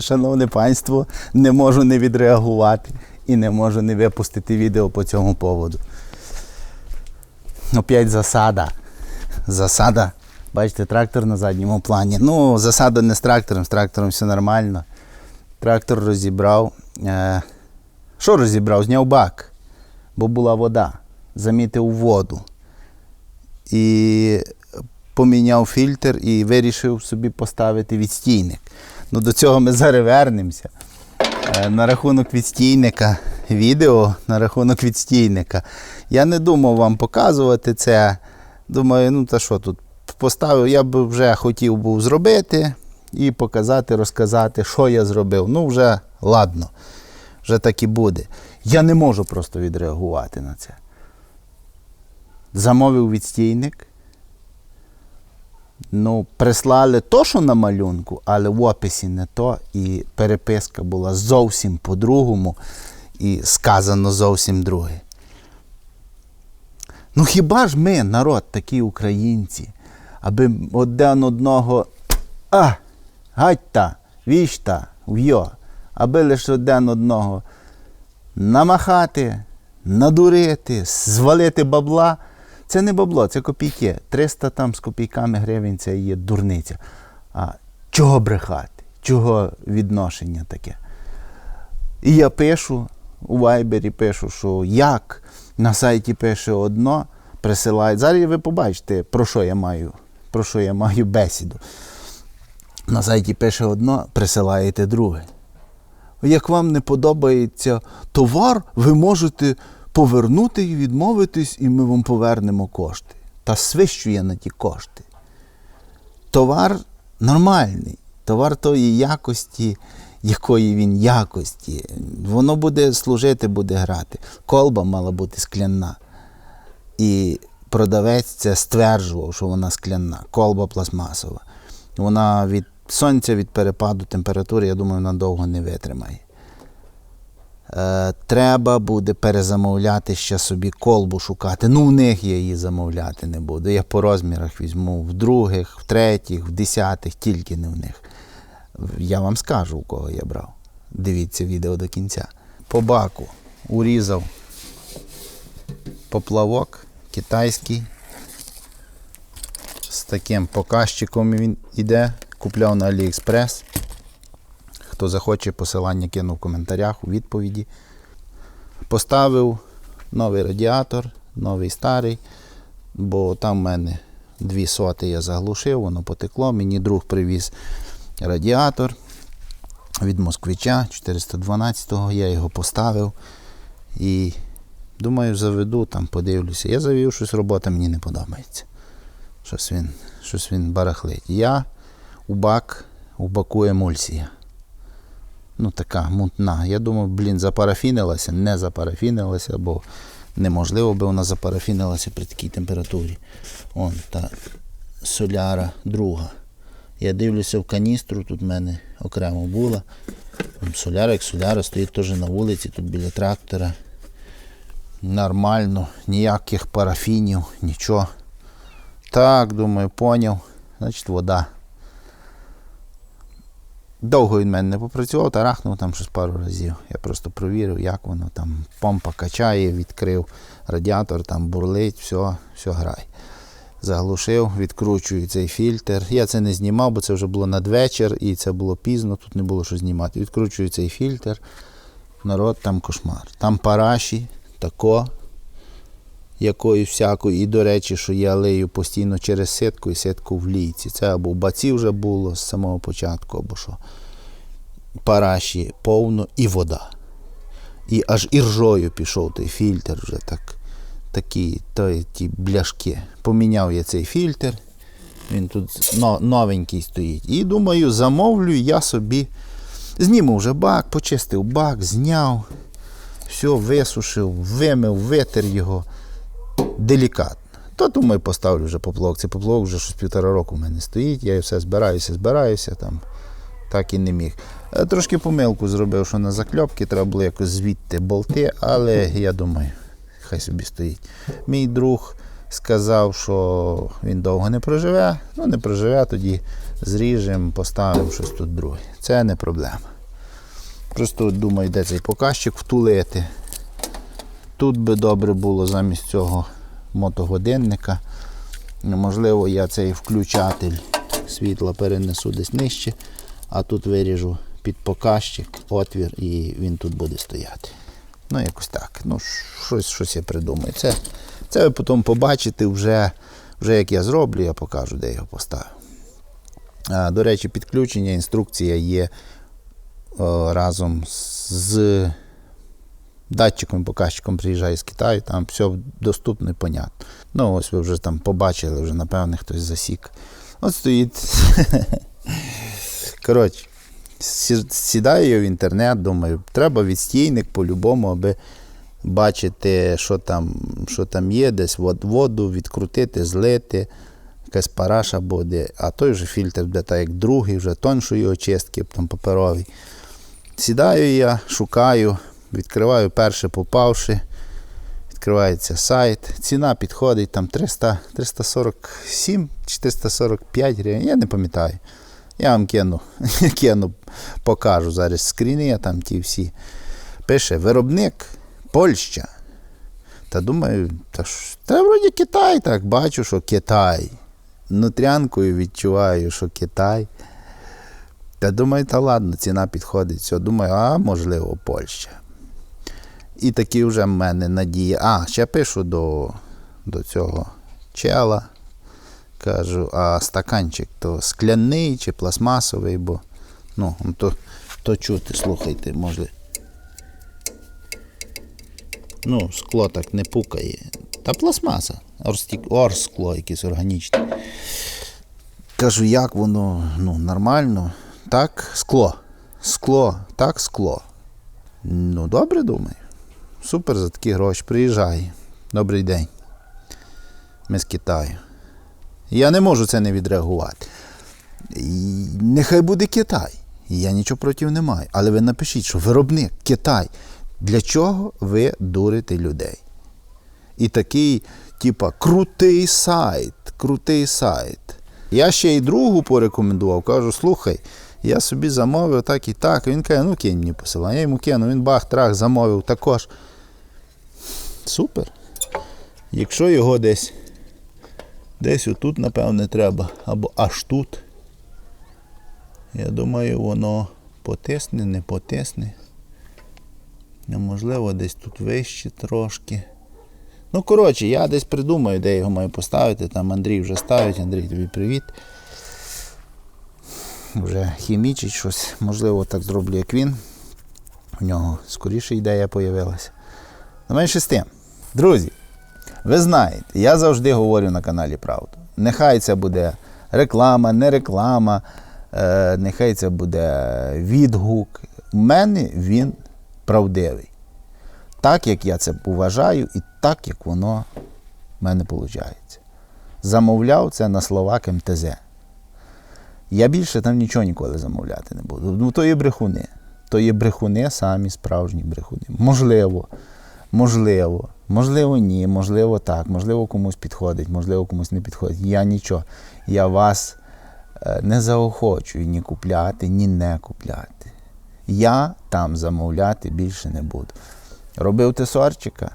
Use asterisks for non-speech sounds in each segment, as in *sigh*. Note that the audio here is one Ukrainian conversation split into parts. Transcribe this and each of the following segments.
Шановне панство, не можу не відреагувати і не можу не випустити відео по цьому поводу. Опять засада. Засада. Бачите, трактор на задньому плані. Ну, засада не з трактором, з трактором все нормально. Трактор розібрав. Е, що розібрав? Зняв бак, бо була вода. Замітив воду. І поміняв фільтр і вирішив собі поставити відстійник. Ну, до цього ми зараз вернемося. Е, На рахунок відстійника, відео на рахунок відстійника. Я не думав вам показувати це. Думаю, ну та що тут поставив, я б вже хотів був зробити і показати, розказати, що я зробив. Ну, вже ладно, вже так і буде. Я не можу просто відреагувати на це. Замовив відстійник. Ну, прислали то, що на малюнку, але в описі не то, і переписка була зовсім по-другому, і сказано зовсім друге. Ну хіба ж ми, народ, такі українці, аби один одного а, гатьта, вішта, в'йо, аби лише один одного намахати, надурити, звалити бабла. Це не бабло, це копійки. 300 там з копійками гривень це є дурниця. А чого брехати? Чого відношення таке? І я пишу у Вайбері, пишу, що як на сайті пише одно, присилають. Зараз ви побачите, про що я маю, про що я маю бесіду. На сайті пише одно, присилаєте друге. Як вам не подобається товар, ви можете повернути і відмовитись, і ми вам повернемо кошти. Та свищує на ті кошти. Товар нормальний, товар тої якості, якої він якості. Воно буде служити, буде грати. Колба мала бути скляна. І продавець це стверджував, що вона скляна, колба пластмасова. Вона від сонця, від перепаду температури, я думаю, вона довго не витримає. Е, треба буде перезамовляти ще собі колбу шукати. Ну, в них я її замовляти не буду. Я по розмірах візьму в других, в третіх, в десятих, тільки не в них. Я вам скажу, у кого я брав. Дивіться відео до кінця. По баку урізав поплавок китайський. З таким показчиком він іде. Купляв на AliExpress. Хто захоче, посилання кину в коментарях у відповіді. Поставив новий радіатор, новий старий, бо там в мене дві соти я заглушив, воно потекло. Мені друг привіз радіатор від москвича 412-го, я його поставив і думаю, заведу, там подивлюся. Я завів щось робота, мені не подобається. Щось він, щось він барахлить. Я у бак, у баку емульсія ну така мутна. Я думав, блін, запарафінилася, не запарафінилася, бо неможливо би вона запарафінилася при такій температурі. Вон та соляра друга. Я дивлюся в каністру, тут в мене окремо була. Соляра, як соляра, стоїть теж на вулиці, тут біля трактора. Нормально, ніяких парафінів, нічого. Так, думаю, поняв. Значить, вода. Довго він мене не попрацював, тарахнув там щось пару разів. Я просто провірив, як воно там. Помпа качає, відкрив радіатор, там бурлить, все, все грає. Заглушив, відкручую цей фільтр. Я це не знімав, бо це вже було надвечір і це було пізно, тут не було що знімати. Відкручую цей фільтр. Народ там кошмар. Там параші, тако, якої всякої. І, до речі, що я лию постійно через ситку і ситку в лійці. Це або в баці вже було з самого початку, або що. Параші повно і вода. І аж іржою пішов той фільтр вже так. Такі той, ті бляшки. Поміняв я цей фільтр. Він тут новенький стоїть. І думаю, замовлю я собі. Зніму вже бак, почистив бак, зняв, все висушив, вимив, витер його делікатно. То думаю, поставлю вже поплавок. Цей поплавок вже щось півтора року в мене стоїть. Я все збираюся, збираюся там. Так і не міг. Е, Трошки помилку зробив, що на закльопки треба було якось звідти болти, але я думаю, хай собі стоїть. Мій друг сказав, що він довго не проживе. Ну, не проживе, тоді зріжемо, поставимо щось тут друге. Це не проблема. Просто думаю, де цей показчик втулити. Тут би добре було замість цього мотогодинника. Можливо, я цей включатель світла перенесу десь нижче, а тут виріжу під показчик отвір і він тут буде стояти. Ну, якось так. Ну, щось, щось я придумаю. Це, це ви потім побачите вже, вже як я зроблю, я покажу, де його поставив. А, До речі, підключення, інструкція є о, разом з датчиком, показчиком приїжджає з Китаю, там все доступно і понятно. Ну, ось ви вже там побачили, вже напевне хтось засік. От стоїть. *laughs* Коротше, сідаю я в інтернет, думаю, треба відстійник по-любому, аби бачити, що там, що там є, десь воду відкрутити, злити, якась параша буде, а той же фільтр буде так як другий, вже тоншої очистки, там паперовий. Сідаю я, шукаю, відкриваю перше попавши. Відкривається сайт. Ціна підходить там 300, 347 чи 345 гривень. Я не пам'ятаю. Я вам кину, *laughs* кину, покажу зараз скріни, там ті всі. Пише виробник Польща. Та думаю, та ж, та вроді Китай, так бачу, що Китай. Нутрянкою відчуваю, що Китай. Та думаю, та ладно, ціна підходить. Все, думаю, а можливо, Польща. І такі вже в мене надія. А, ще пишу до, до цього чела. Кажу, а стаканчик то скляний чи пластмасовий, бо ну, то, то чути, слухайте, може. Ну, скло так не пукає. Та пластмаса. Орскло якесь органічне. Кажу, як воно ну, нормально. Так, скло. Скло, так, скло. Ну, добре думаю. Супер за такі гроші. Приїжджай. Добрий день. Ми з Китаю. Я не можу це не відреагувати. Нехай буде Китай. Я нічого проти не маю. Але ви напишіть, що виробник Китай. Для чого ви дурите людей? І такий, типа, крутий сайт, крутий сайт. Я ще й другу порекомендував, кажу, слухай, я собі замовив так і так. Він каже, ну кинь мені посилання. Я йому кину, він бах-трах замовив також. Супер. Якщо його десь, десь отут, напевне, треба, або аж тут. Я думаю, воно потисне, не потисне. Можливо, десь тут вище трошки. Ну, коротше, я десь придумаю, де його маю поставити. Там Андрій вже ставить. Андрій, тобі привіт. Вже хімічить щось. Можливо, так зроблю, як він. У нього скоріше ідея появилася. На менше з тим. Друзі, ви знаєте, я завжди говорю на каналі Правду. Нехай це буде реклама, не реклама, е, нехай це буде відгук. У мене він правдивий. Так, як я це вважаю, і так, як воно в мене виходить. Замовляв це на словак МТЗ. Я більше там нічого ніколи замовляти не буду. Ну, то є брехуни. То є брехуни, самі справжні брехуни. Можливо, можливо, можливо, ні, можливо, так, можливо, комусь підходить, можливо, комусь не підходить. Я нічого. Я вас е, не заохочую ні купляти, ні не купляти. Я там замовляти більше не буду. Робив тесорчика.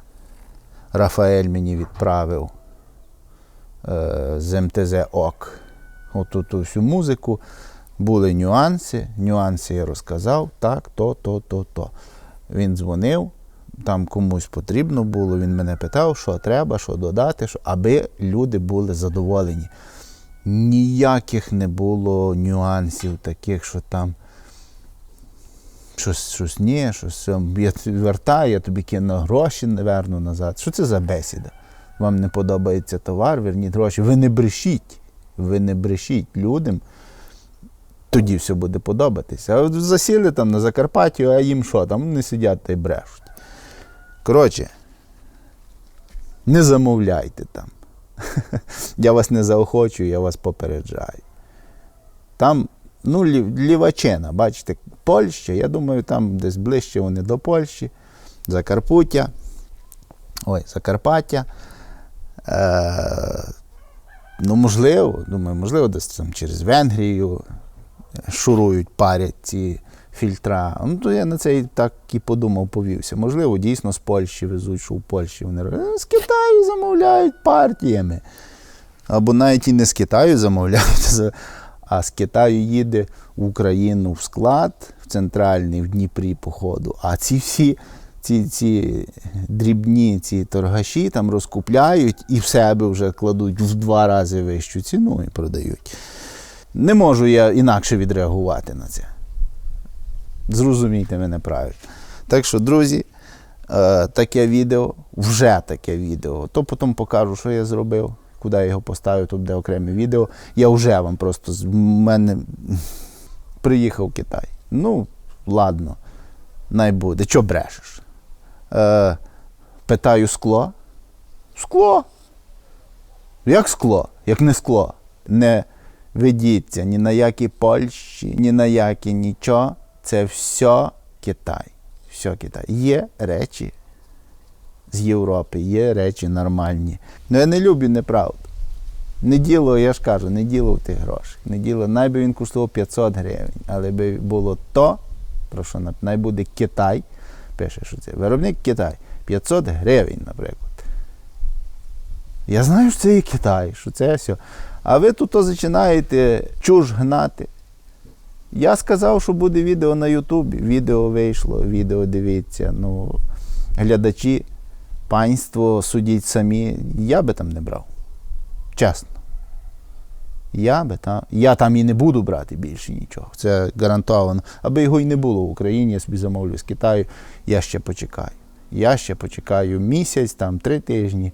Рафаель мені відправив е, з МТЗ ОК. Оту ту всю музику. Були нюанси. Нюанси я розказав. Так, то, то, то, то. Він дзвонив, там комусь потрібно було. Він мене питав, що треба, що додати, що, аби люди були задоволені. Ніяких не було нюансів таких, що там щось, щось ні, щось ем, я вертаю, я тобі кину гроші, не верну назад. Що це за бесіда? Вам не подобається товар, верніть гроші. Ви не брешіть. Ви не брешіть людям. Тоді все буде подобатися. А засіли там на Закарпатті, а їм що? Там вони сидять та й брешуть. Коротше, не замовляйте там. *laughs* Я вас не заохочую, я вас попереджаю. Там, ну, лів- лівачина, бачите, Польща, я думаю, там десь ближче вони до Польщі, Закарпуття. Ой, Закарпаття. Е, Ну, можливо, думаю, можливо, десь там через Венгрію шурують, парять ці фільтра. Ну, то я на це і так і подумав, повівся. Можливо, дійсно з Польщі везуть, що в Польщі вони. Ну, з Китаю замовляють партіями. Або навіть і не з Китаю замовляють, а з Китаю їде в Україну в склад, в центральний, в Дніпрі, походу. А ці всі ці, ці дрібні ці торгаші там розкупляють і в себе вже кладуть в два рази вищу ціну і продають. Не можу я інакше відреагувати на це. Зрозумійте мене правильно. Так що, друзі, е, таке відео, вже таке відео. То потім покажу, що я зробив, куди я його поставив, тут буде окреме відео. Я вже вам просто з мене приїхав в Китай. Ну, ладно, най буде. Чо брешеш? Е, питаю скло. Скло. Як скло? Як не скло. Не ведіться ні на які Польщі, ні на які нічого. Це все Китай. Все Китай. Є речі з Європи, є речі нормальні. Ну я не люблю неправду. Не діло, я ж кажу, не діло в тих грошей. Не діло, найби він коштував 500 гривень, але би було то, про що нап- най буде Китай, пише, що це виробник Китай, 500 гривень, наприклад. Я знаю, що це і Китай, що це все. А ви тут починаєте чуж гнати. Я сказав, що буде відео на Ютубі. Відео вийшло, відео дивіться. Ну, глядачі, панство судіть самі. Я би там не брав. Чесно. Я би там, я там і не буду брати більше нічого. Це гарантовано. Аби його і не було в Україні, я собі замовлю з Китаю, я ще почекаю. Я ще почекаю місяць, там три тижні.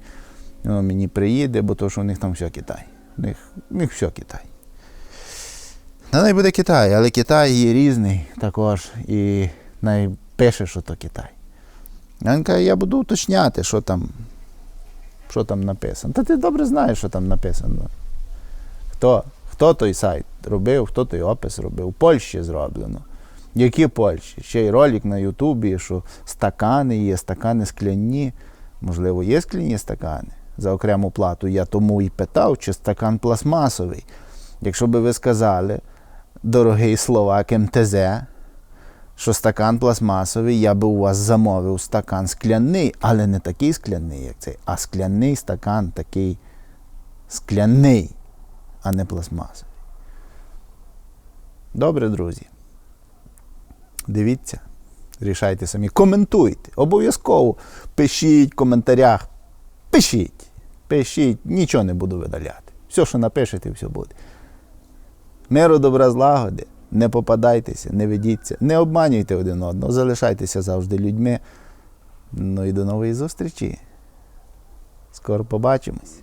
Воно мені приїде, бо то, що у них там все Китай. У них, у них все Китай. Та най буде Китай, але Китай є різний також. І най пише, що то Китай. Він каже, я буду уточняти, що там, що там написано. Та ти добре знаєш, що там написано. Хто, хто той сайт робив, хто той опис робив. У Польщі зроблено. Які Польщі? Ще й ролик на Ютубі, що стакани є, стакани скляні. Можливо, є скляні стакани за окрему плату. Я тому і питав, чи стакан пластмасовий. Якщо би ви сказали, дорогий словак МТЗ, що стакан пластмасовий, я би у вас замовив стакан скляний, але не такий скляний, як цей, а скляний стакан такий скляний, а не пластмасовий. Добре, друзі. Дивіться, рішайте самі. Коментуйте. Обов'язково пишіть в коментарях. Пишіть. Пишіть, нічого не буду видаляти. Все, що напишете, все буде. Миру, добра, злагоди. Не попадайтеся, не ведіться, не обманюйте один одного, залишайтеся завжди людьми. Ну і до нової зустрічі. Скоро побачимось.